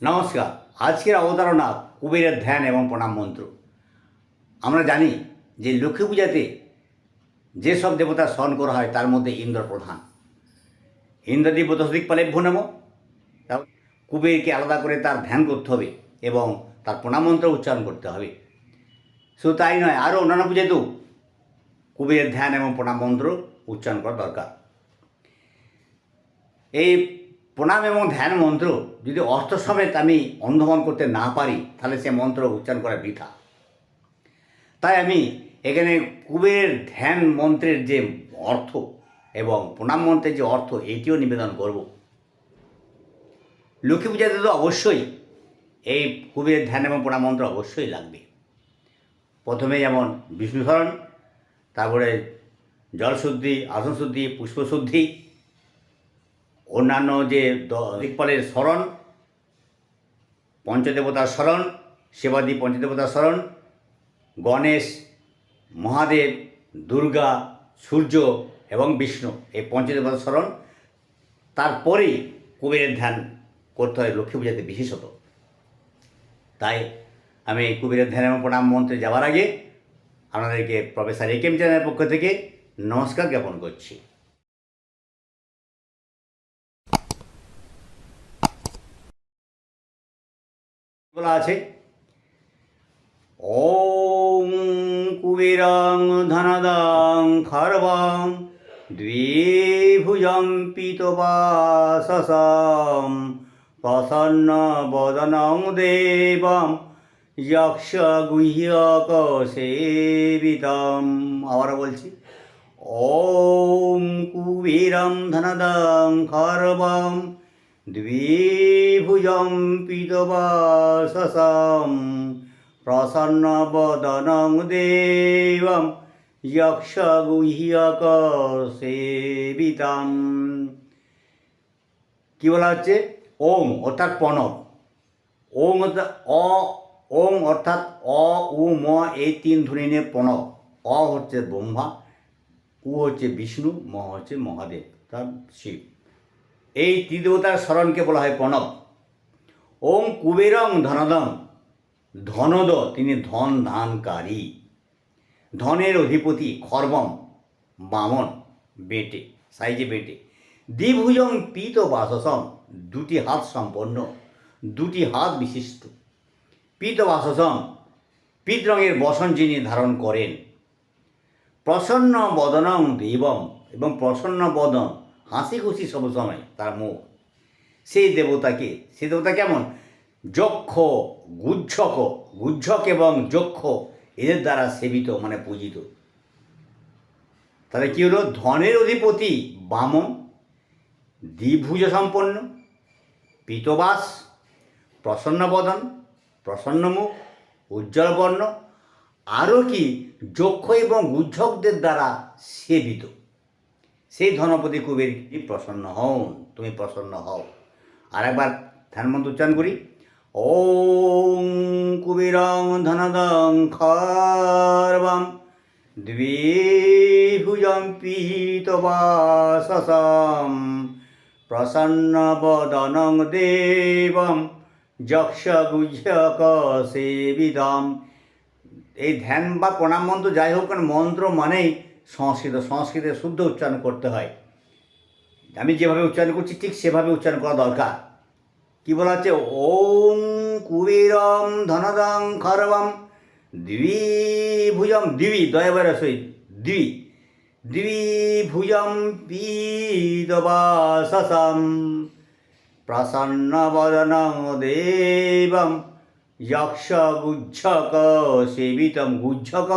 নমস্কার। আজকের অবতারণা কুবেরের ধ্যান এবং প্রণাম মন্ত্র। আমরা জানি যে লক্ষ্মী পূজাতে যেসব দেবতা স্মরণ করা হয়, তার মধ্যে ইন্দ্র প্রধান। ইন্দ্রদেব বতসদিক পালে ভুনম কুবেরকে আলাদা করে তার ধ্যান করতে হবে এবং তার প্রণাম মন্ত্র উচ্চারণ করতে হবে। শুধু তাই নয় আরও অন্যান্য পূজাতেও কুবেরের ধ্যান এবং প্রণাম মন্ত্র উচ্চারণ করা দরকার। এই প্রণাম এবং ধ্যান মন্ত্র যদি অর্থ সমেত আমি অনুধাবন করতে না পারি, তাহলে সে মন্ত্র উচ্চারণ করা বৃথা। তাই আমি এখানে কুবের ধ্যান মন্ত্রের যে অর্থ এবং প্রণাম মন্ত্রের যে অর্থ, এটিও নিবেদন করব। লক্ষ্মী পূজাতে তো অবশ্যই এই কুবের ধ্যান এবং প্রণাম মন্ত্র অবশ্যই লাগবে। প্রথমে যেমন বিষ্ণুধরণ তারপরে জলশুদ্ধি আসন শুদ্ধি পুষ্পশুদ্ধি অন্যান্য যে দিকপালের স্মরণ, পঞ্চদেবতার স্মরণ সেবাদি পঞ্চদেবতার স্মরণ, গণেশ, মহাদেব, দুর্গা, সূর্য এবং বিষ্ণু এই পঞ্চদেবতার স্মরণ। তারপরেই কুবেরের ধ্যান করতে হয় লক্ষ্মী পূজাতে বিশেষত। তাই আমি কুবেরের ধ্যান এবং প্রণাম মন্ত্রে যাওয়ার আগে আপনাদেরকে প্রফেসর একেম চ্যানেলের পক্ষ থেকে নমস্কার জ্ঞাপন করছি। বলা আছে। ওম কুবেরাং ধনদাং খর্বাং দ্বিভুজং পিতবাসসাম প্রসন্ন বদনং দেবম যক্ষ গুহ্যক সেবিতম। আবার বলছি। ওম কুবেরং ধনদাং খর্বাং প্রসন্নবদনং দেবম যক্ষ গুহ্যক সেবিতম কি বলা হচ্ছে? ওম অর্থাৎ প্রণব। ওম অর্থাৎ অ ওম অর্থাৎ অ, উ, ম এই তিন ধ্বনি নিয়ে প্রণব। অ হচ্ছে ব্রহ্মা, উ হচ্ছে বিষ্ণু, ম হচ্ছে মহাদেব, তার শিব। এই ত্রিদেবতার স্মরণকে বলা হয় প্রণব। ওম কুবেরং ধনদম ধনদ, তিনি ধন দানকারী। ধনের অধিপতি খর্বম বামন, বেটে, সাইজে বেটে। দ্বিভুজং পীত বাসসম দুটি হাত সম্পন্ন, দুটি হাত বিশিষ্ট। পীত বাসসম পীত রঙের বসন যিনি ধারণ করেন। প্রসন্ন বদনং দেবম এবং প্রসন্ন বদন হাসি খুশি সব সময়, তার মুখ। সেই দেবতাকে সেই দেবতা কেমন? যক্ষ, গুজ্জক গুজ্জক এবং যক্ষ, এদের দ্বারা সেবিত মানে পূজিত। তাহলে কী হলো? ধনের অধিপতি বামন, দ্বিভুজ সম্পন্ন, পীতবাস প্রসন্ন বদন প্রসন্ন মুখ উজ্জ্বল বর্ণ আরও কি? যক্ষ এবং গুজ্জকদের দ্বারা সেবিত। সেই ধনপতি কুবের কি প্রসন্ন হও, তুমি প্রসন্ন হও। আর একবার ধ্যানমন্ত্র উচ্চারণ করি। ওং কুবেরং ধনদং খর্বম দ্বিভুজং পীতবাসসম প্রসন্ন বদনং দেবম যক্ষ গুজ্জক সেবিদম। এই ধ্যান বা প্রণাম মন্ত্র যাই হোক মন্ত্র মানেই সংস্কৃত সংস্কৃতে শুদ্ধ উচ্চারণ করতে হয়। আমি যেভাবে উচ্চারণ করছি, ঠিক সেভাবে উচ্চারণ করা দরকার। কি বলা হচ্ছে? ওম কুবেরম ধনদং খরবম দ্বিভুজম, দিবি দয়াবার সহিত দিবি, দ্বিভুজম পীতবাসসম প্রসন্নবদনং দেবম যক্ষ গুজ্জক সেবিতম গুজ্জক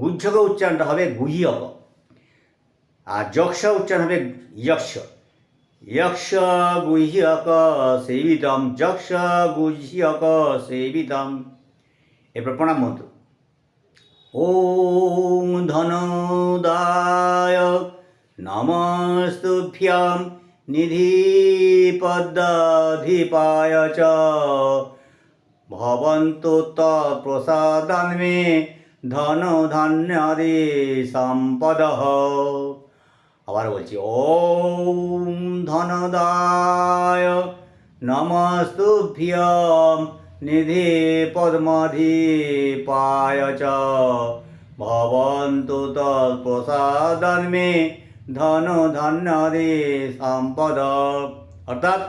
গুজ্জক উচ্চারণটা হবে গুহ্যক। আর যক্ষ উচ্চারণ হবে যক্ষ। যক্ষ গুহ্যক সেবিতম, যক্ষ গুহ্যক সেবিতম। এরপর প্রণাম মন্ত্র। ওম ধনদায় নমস্তুভ্যাম নিধিপদ্মধিপায় চ। ভবন্তু তৎপ্রসাদান মে ধন ধান্যাদি সম্পদ আবার বলছি, ওম ধনদায় নমস্তুভ্যম নিধি পদ্মধিপায় চ। ভবন্তু তৎপ্রসাদন মে ধন ধন্যদে সম্পদ। অর্থাৎ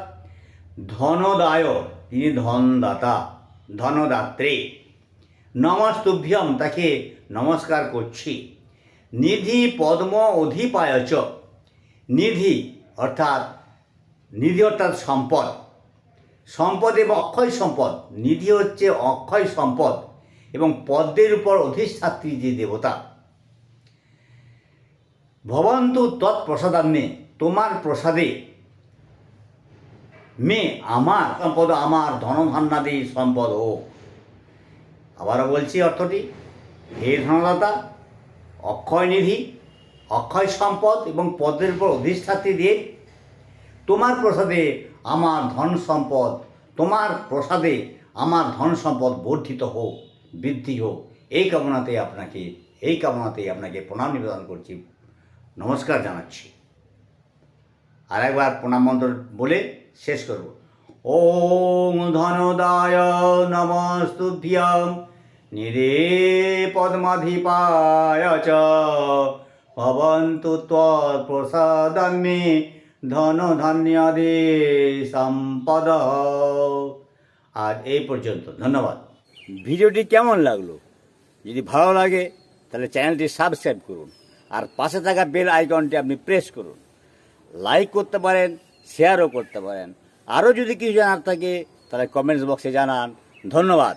ধনদায় তিনি ধনদাতা, ধনদাত্রী। নমস্তুভ্যম তাকে নমস্কার করছি। নিধি পদ্ম অধিপায়চ নিধি অর্থাৎ নিধি অর্থাৎ সম্পদ। সম্পদ এবং অক্ষয় সম্পদ। নিধি হচ্ছে অক্ষয় সম্পদ এবং পদ্মের উপর অধিষ্ঠাত্রী যে দেবতা। ভবন্তু তৎপ্রসাদান্নে তোমার প্রসাদে। মে আমার সম্পদ, আমার ধনধান্যাদি সম্পদ হোক। আবারও বলছি অর্থটি, হে ধনদাতা, অক্ষয় নিধি, অক্ষয় সম্পদ এবং পদ্মের উপর অধিষ্ঠাতি দিয়ে তোমার প্রসাদে আমার ধন সম্পদ, তোমার প্রসাদে আমার ধন সম্পদ বর্ধিত হোক, বৃদ্ধি হোক। এই কামনাতে আপনাকে, এই কামনাতে আপনাকে প্রণাম নিবেদন করছি, নমস্কার জানাচ্ছি। আর একবার প্রণাম মন্ত্র বলে শেষ করব। নমস্তুভ্যম নিরে পদ্মাধিপায় চ ভবন্তু ত্বৎপ্রসাদং মে ধন ধান্যাদি সম্পদ আজ এই পর্যন্ত, ধন্যবাদ। ভিডিওটি কেমন লাগল? যদি ভালো লাগে, তাহলে চ্যানেলটি সাবস্ক্রাইব করুন আর পাশে থাকা বেল আইকনটি আপনি প্রেস করুন। লাইক করতে পারেন, শেয়ারও করতে পারেন। আরও যদি কিছু জানার থাকে তাহলে কমেন্টস বক্সে জানান। ধন্যবাদ।